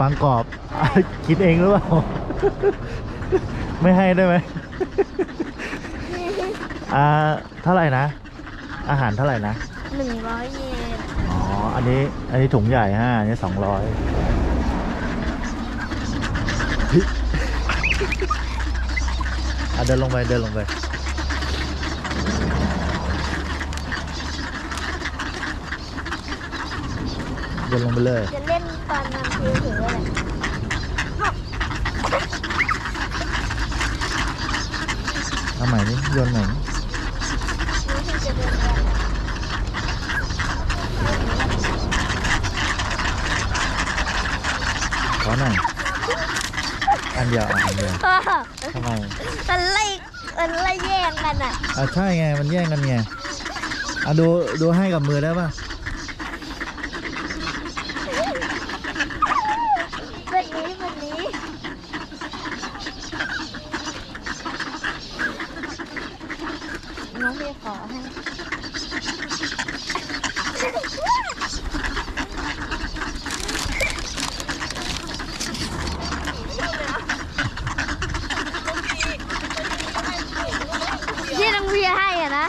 ปังกรอบกินเองหรือเปล่า ไม่ให้ได้ไหมอ่าเท่าไหร่นะ อาหารเท่าไหร่นะหนึ่งร้อยเยนอ๋อ อันนี้ อันนี้ถุงใหญ่ฮะอันนี้สองร้อยอะเดินลงไป เดินลงไปเดินลงไปเลย จะเล่นตอนนำ ฟิวถึงเลยเอาใหม่นี่โยนใหม่นี่รู้สึกจะเดินไปขอหน่อยอันเดียวอะอันเดียวทำไมมันไล่มันไล่แย่งกันอะอะใช่ไงมันแย่งกันไงอะดูดูให้กับมือได้ป่ะ แบบนี้แบบนี้น้องพี่ขอ ให้ที่น้องพี่ให้อะนะ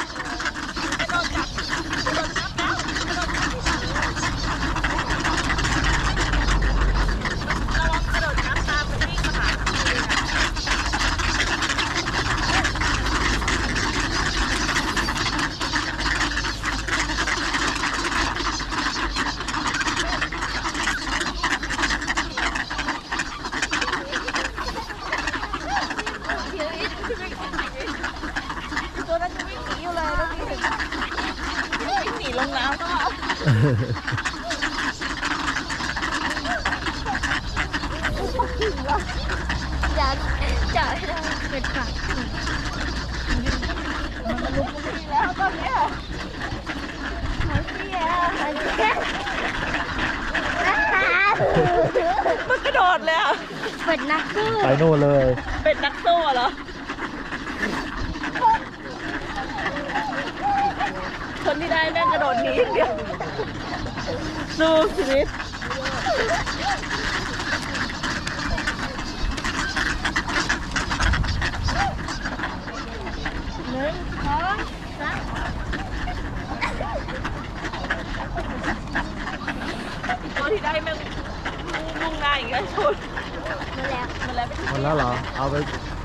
ตัวนั้นยังไม่หนีอยู่เลยน้องพี่วิ่งหนีลงน้ำ ก็อยากจะให้เราเป็นฝักมันลุกไม่แล้วตอนเนี้ยมันเสียมันเสียนะคะมันกระโดดเลยอะเป็นนักสู้ไปนู่นเลย เป็นนักสู้เหรอ คนที่ ได้แม่งกระโดดหนีอย่างเดียวสู้ชีวิตหนึ่งสองสามตัวที่ได้แม่งมุ่งหน้าอย่างเงี้ยชนมาแล้วมันแล้วไปหมดแล้วเหรอ เอาไป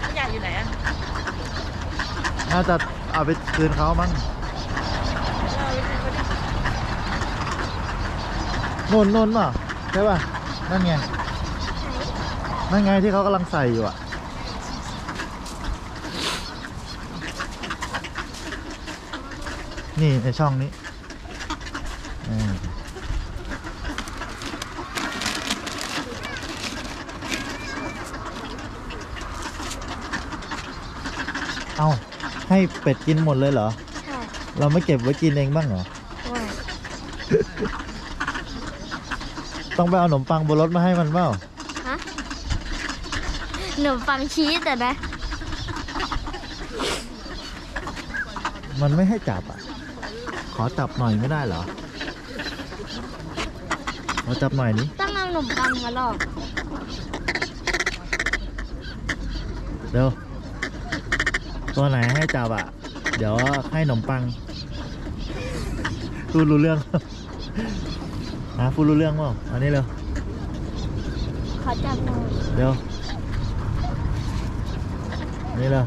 มันอยากอยู่ไหนอะน่าจะเอาไปคืนเขามั้ง เราไปดูดิ นุ่นนุ่นป่ะใช่ป่ะนั่นไงนั่นไงที่เขากำลังใส่อยู่อะนี่ในช่องนี้อืมเอาให้เป็ดกินหมดเลยเหรอใช่เราไม่เก็บไว้กินเองบ้างเหรอว่า ต้องไปเอาขนมปังบนรถมาให้มันเปล่าฮะหนูฟังชีสแต่นะ มันไม่ให้จับอะ ขอจับหน่อยไม่ได้เหรอขอจับหน่อยนี้ต้องเอาขนมปังมาหลอกเดี๋ยวตัวไหนให้จับอะ เดี๋ยวให้ขนมปังพูดรู้เรื่อง ฮะพูดรู้เรื่องเปล่าอันนี้เร็วขอจับหน่อยเดี๋ยวนี่เร็ว